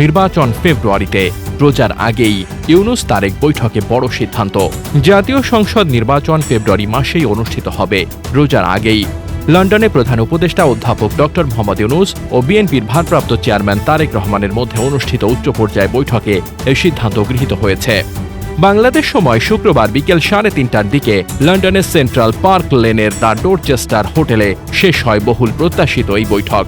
নির্বাচন ফেব্রুয়ারিতে। রোজার আগেই ইউনুস তারেক বৈঠকে বড় সিদ্ধান্ত। জাতীয় সংসদ নির্বাচন ফেব্রুয়ারি মাসেই অনুষ্ঠিত হবে। রোজার আগেই লন্ডনে প্রধান উপদেষ্টা অধ্যাপক ডক্টর মোহাম্মদ ইউনুস ও বিএনপির ভারপ্রাপ্ত চেয়ারম্যান তারেক রহমানের মধ্যে অনুষ্ঠিত উচ্চ পর্যায়ে বৈঠকে এই সিদ্ধান্ত গৃহীত হয়েছে। বাংলাদেশ সময় শুক্রবার বিকেল সাড়ে তিনটার দিকে লন্ডনের সেন্ট্রাল পার্ক লেনের দ্য ডোরচেস্টার হোটেলে শেষ হয় বহুল প্রত্যাশিত এই বৈঠক।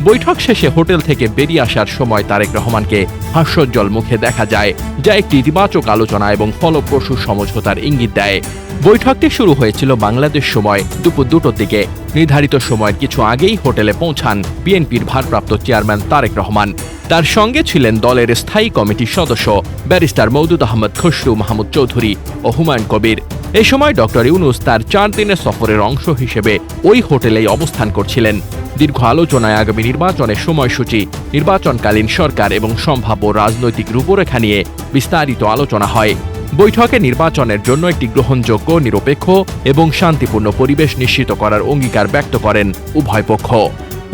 বৈঠক শেষে হোটেল থেকে বেরিয়ে আসার সময় তারেক রহমানকে হাস্যোজ্জ্বল মুখে দেখা যায়, যা একটি ইতিবাচক আলোচনা এবং ফলপ্রসূ সমঝোতার ইঙ্গিত দেয়। বৈঠকটি শুরু হয়েছিল বাংলাদেশ সময় দুপুর দুটোর দিকে। নির্ধারিত সময়ের কিছু আগেই হোটেলে পৌঁছান বিএনপির ভারপ্রাপ্ত চেয়ারম্যান তারেক রহমান। তার সঙ্গে ছিলেন দলের স্থায়ী কমিটির সদস্য ব্যারিস্টার মৌদুদ আহমদ খসরু মাহমুদ চৌধুরী ও হুমায়ুন কবির। এই সময় ডক্টর ইউনুস তার চার দিনের সফরের অংশ হিসেবে ওই হোটেলেই অবস্থান করছিলেন। দীর্ঘ আলোচনায় আগামী নির্বাচনের সময়সূচি, নির্বাচনকালীন সরকার এবং সম্ভাব্য রাজনৈতিক রূপরেখা নিয়ে বিস্তারিত আলোচনা হয়। বৈঠকে নির্বাচনের জন্য একটি গ্রহণযোগ্য, নিরপেক্ষ এবং শান্তিপূর্ণ পরিবেশ নিশ্চিত করার অঙ্গীকার ব্যক্ত করেন উভয় পক্ষ।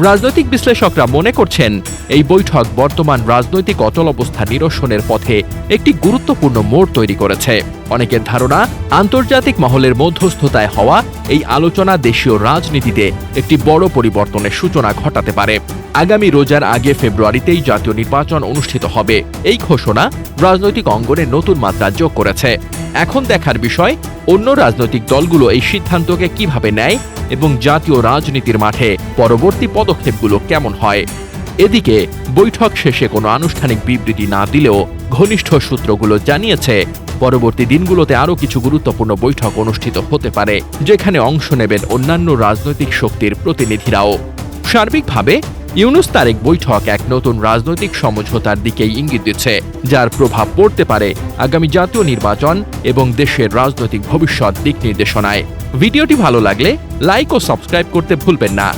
রাজনৈতিক বিশ্লেষকরা মনে করছেন, এই বৈঠক বর্তমান রাজনৈতিক অচলাবস্থা নিরসনের পথে একটি গুরুত্বপূর্ণ মোড় তৈরি করেছে। অনেকের ধারণা, আন্তর্জাতিক মহলের মধ্যস্থতায় হওয়া এই আলোচনা দেশীয় রাজনীতিতে একটি বড় পরিবর্তনের সূচনা ঘটাতে পারে। আগামী রোজার আগে ফেব্রুয়ারিতেই জাতীয় নির্বাচন অনুষ্ঠিত হবে। এই ঘোষণা রাজনৈতিক অঙ্গনে নতুন মাত্রা যোগ করেছে। এখন দেখার বিষয়, অন্য রাজনৈতিক দলগুলো এই সিদ্ধান্তকে কীভাবে নেয় এবং জাতীয় রাজনীতির মাঠে পরবর্তী পদক্ষেপগুলো কেমন হয়? এদিকে, বৈঠক শেষে কোনো আনুষ্ঠানিক বিবৃতি না দিলেও ঘনিষ্ঠ সূত্রগুলো জানিয়েছে, পরবর্তী দিনগুলোতে আরও কিছু গুরুত্বপূর্ণ বৈঠক অনুষ্ঠিত হতে পারে, যেখানে অংশ নেবেন অন্যান্য রাজনৈতিক শক্তির প্রতিনিধিরাও। সার্বিকভাবে ইউনুস তারেক বৈঠক এক নতুন রাজনৈতিক সমঝোতার দিকেই ইঙ্গিত দিচ্ছে, যার প্রভাব পড়তে পারে আগামী জাতীয় নির্বাচন এবং দেশের রাজনৈতিক ভবিষ্যৎ দিক নির্দেশনায়। ভিডিওটি ভালো লাগলে লাইক ও সাবস্ক্রাইব করতে ভুলবেন না।